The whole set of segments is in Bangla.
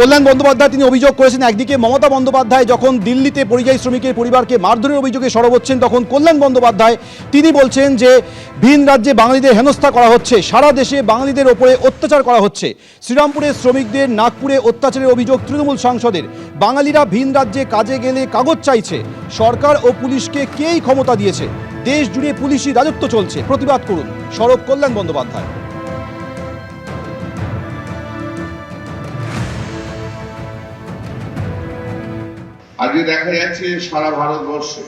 কল্যাণ বন্দ্যোপাধ্যায় তিনি অভিযোগ করেছেন, একদিকে মমতা বন্দ্যোপাধ্যায় যখন দিল্লিতে পরিযায়ী শ্রমিকের পরিবারকে মারধরের অভিযোগে সরব হচ্ছেন, তখন কল্যাণ বন্দ্যোপাধ্যায় তিনি বলছেন যে, ভিন রাজ্যে বাঙালিদের হেনস্থা করা হচ্ছে, সারা দেশে বাঙালিদের ওপরে অত্যাচার করা হচ্ছে। শ্রীরামপুরের শ্রমিকদের নাগপুরে অত্যাচারের অভিযোগ তৃণমূল সাংসদের। বাঙালিরা ভিন রাজ্যে কাজে গেলে কাগজ চাইছে। সরকার ও পুলিশকে কেই ক্ষমতা দিয়েছে? দেশ জুড়ে পুলিশি রাজত্ব চলছে। প্রতিবাদ করুন সড়ক কল্যাণ বন্দ্যোপাধ্যায়। আজকে দেখা যাচ্ছে সারা ভারতবর্ষে।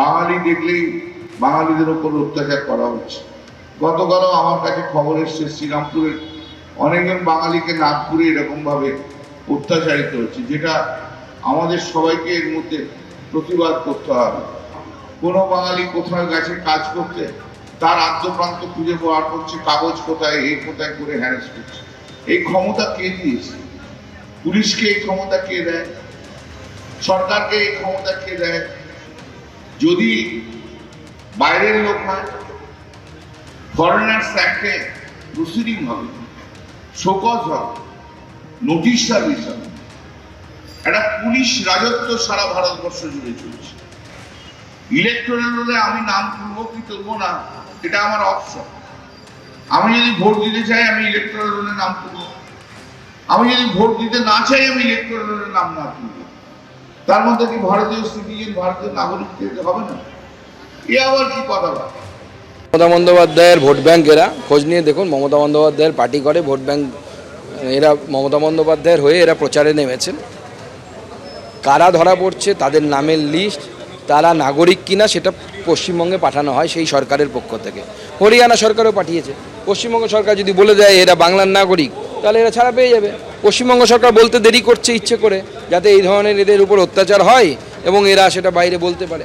বাঙালি দেখলেই বাঙালিদের উপর অত্যাচার করা হচ্ছে। গতকালও আমার কাছে খবর এসছে, শ্রীরামপুরের অনেকজন বাঙালিকে নাগপুরে এরকম ভাবে অত্যাচারিত হচ্ছে, যেটা আমাদের সবাইকে এর মধ্যে প্রতিবাদ করতে হবে। কোনো বাঙালি কোথাও গেছে কাজ করতে, তার আদ্যপ্রান্ত খুঁজে বার করছে কাগজ কোথায় এই কোথায় করে হ্যারাস করছে। এই ক্ষমতা কে দিয়েছে? পুলিশকে এই ক্ষমতা কে দেয়? সরকারকে এই ক্ষমতা খেয়ে দেয়। যদি বাইরের লোক হয় ফরেনার্স অ্যাক্টে প্রসিডিং হবে, শোকজ হবে নোটিশ সার্ভিস হবে। একটা পুলিশ রাজত্ব সারা ভারতবর্ষ জুড়ে চলছে। ইলেকট্রাল রোলে আমি নাম তুলবো কি তুলবো না, এটা আমার অপশন আমি যদি ভোট দিতে চাই, আমি ইলেকট্রাল রোলে নাম তুলবো। আমি যদি ভোট দিতে না চাই, আমি ইলেকট্রাল রোলে নাম না তুলবো। তার মধ্যে কি ভারতীয় সিটিজেন, ভারতীয় নাগরিক দিতে হবে না? এ আবার কি কথা বলে? মমতা বন্দ্যোপাধ্যায়ের ভোট ব্যাংক এরা খোঁজ নিয়ে দেখুন, মমতা বন্দ্যোপাধ্যায়ের পার্টি করে ভোট ব্যাংক, এরা মমতা বন্দ্যোপাধ্যায়ের হয়ে এরা প্রচারে নেমেছেন কারা ধরা পড়ছে, তাদের নামের লিস্ট তারা নাগরিক কিনা সেটা পশ্চিমবঙ্গে পাঠানো হয় সেই সরকারের পক্ষ থেকে। হরিয়ানা সরকারও পাঠিয়েছে। পশ্চিমবঙ্গ সরকার যদি বলে দেয় এরা বাংলার নাগরিক, তাহলে এরা ছাড়া পেয়ে যাবে। পশ্চিমবঙ্গ সরকার বলতে দেরি করছে ইচ্ছে করে যাতে এই ধরনের এদের উপর অত্যাচার হয় এবং এরা সেটা বাইরে বলতে পারে।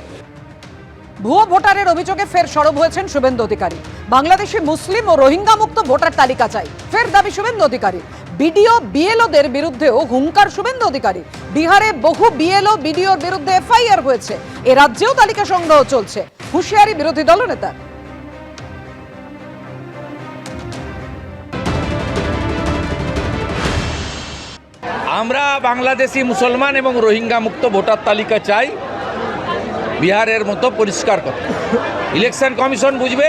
ভুয়ো ভোটারের অভিযোগে ফের সরব হয়েছেন শুভেন্দু অধিকারী। বাংলাদেশে মুসলিম ও রোহিঙ্গা মুক্ত ভোটার তালিকা চাই। ফের দাবি শুভেন্দু অধিকারী। বিডিও, বিএলওদের বিরুদ্ধেও হুঙ্কার শুভেন্দু অধিকারী। বিহারে বহু বিএলও, বিডিওর বিরুদ্ধে এফআইআর হয়েছে। এ রাজ্যেও তালিকা সংগ্রহ চলছে। হুঁশিয়ারি বিরোধী দলনেতা। আমরা বাংলাদেশি মুসলমান এবং রোহিঙ্গা মুক্ত ভোটার তালিকা চাই, বিহারের মতো পরিষ্কার করতে ইলেকশন কমিশন বুঝবে,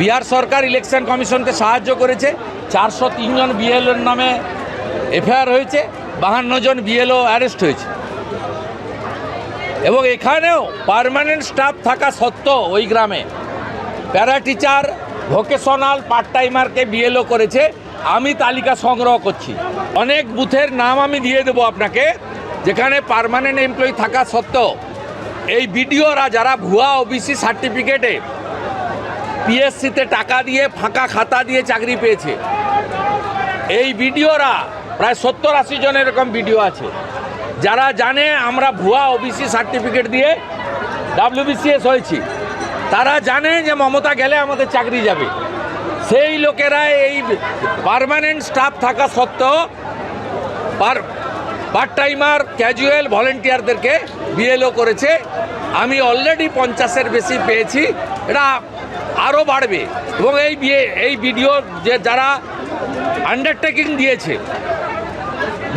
বিহার সরকার ইলেকশন কমিশনকে সাহায্য করেছে, চারশো তিনজন বিএলওর নামে এফআইআর হয়েছে, বাহান্ন জন বিএলও অ্যারেস্ট হয়েছে। এবং এখানেও পার্মানেন্ট স্টাফ থাকা সত্ত্বেও ওই গ্রামে প্যারা টিচার ভোকেশনাল পার্ট টাইমারকে বিএলও করেছে আমি তালিকা সংগ্রহ করছি। অনেক বুথের নাম আমি দিয়ে দেবো আপনাকে, যেখানে পার্মানেন্ট এমপ্লয়ি থাকা সত্ত্বেও এই বিডিওরা যারা ভুয়া ওবিসি সার্টিফিকেটে পিএসসিতে টাকা দিয়ে ফাঁকা খাতা দিয়ে চাকরি পেয়েছে, এই বিডিওরা প্রায় সত্তর আশি জন এরকম বিডিও আছে। যারা জানে আমরা ভুয়া ওবিসি সার্টিফিকেট দিয়ে ডাব্লিউবিসিএস হয়েছি, তারা জানে যে মমতা গেলে আমাদের চাকরি যাবে। সেই লোকেরা এই পার্মানেন্ট স্টাফ থাকা সত্ত্বেও পার পার্ট টাইমার ক্যাজুয়াল ভলেন্টিয়ারদেরকে বিএলও করেছে। আমি অলরেডি পঞ্চাশের বেশি পেয়েছি। এটা আরও বাড়বে। এবং এই বিয়ে, এই ভিডিও যে যারা আন্ডারটেকিং দিয়েছে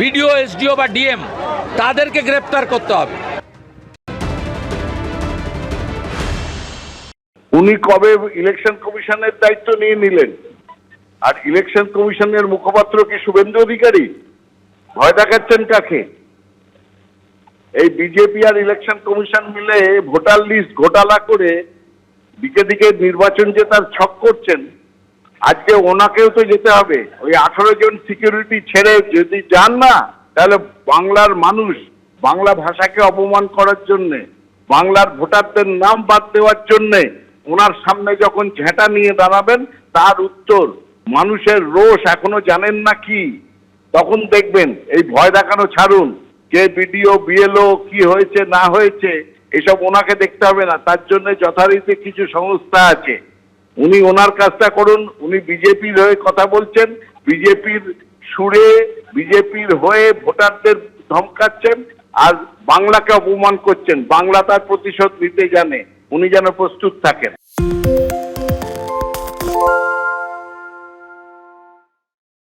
বিডিও এসডিও বা ডিএম তাদেরকে গ্রেপ্তার করতে হবে। উনি কবে ইলেকশন কমিশনের দায়িত্ব নিয়ে নিলেন? আর ইলেকশন কমিশনের মুখপাত্র কি শুভেন্দু অধিকারী? ভয় দেখাচ্ছেন কাকে? এই বিজেপি আর ইলেকশন কমিশন মিলে ভোটার লিস্ট ঘোটালা করে দিকে দিকে নির্বাচন যে তার ছক করছেন, আজকে ওনাকেও তো যেতে হবে। ওই আঠারো জন সিকিউরিটি ছেড়ে যদি যান না, তাহলে বাংলার মানুষ বাংলা ভাষাকে অপমান করার জন্যে, বাংলার ভোটারদের নাম বাদ দেওয়ার জন্যে ওনার সামনে যখন ঝেঁটা নিয়ে দাঁড়াবেন, তার উত্তর, মানুষের রোষ এখনও জানেন না কি? তখন দেখবেন, এই ভয় দেখানো ছাড়ুন যে বিডিও, বিএলও, কি হয়েছে, না হয়েছে, এসব ওনাকে দেখতে হবে না, তার জন্য যথারীতি কিছু সংস্থা আছে। উনি ওনার কাজটা করুন, উনি বিজেপির হয়ে কথা বলছেন, বিজেপির সুরে, বিজেপির হয়ে ভোটারদের ধমকাচ্ছেন, আর বাংলাকে অপমান করছেন, বাংলা তার প্রতিশোধ নিতে জানে। উনি যেন প্রস্তুত থাকেন।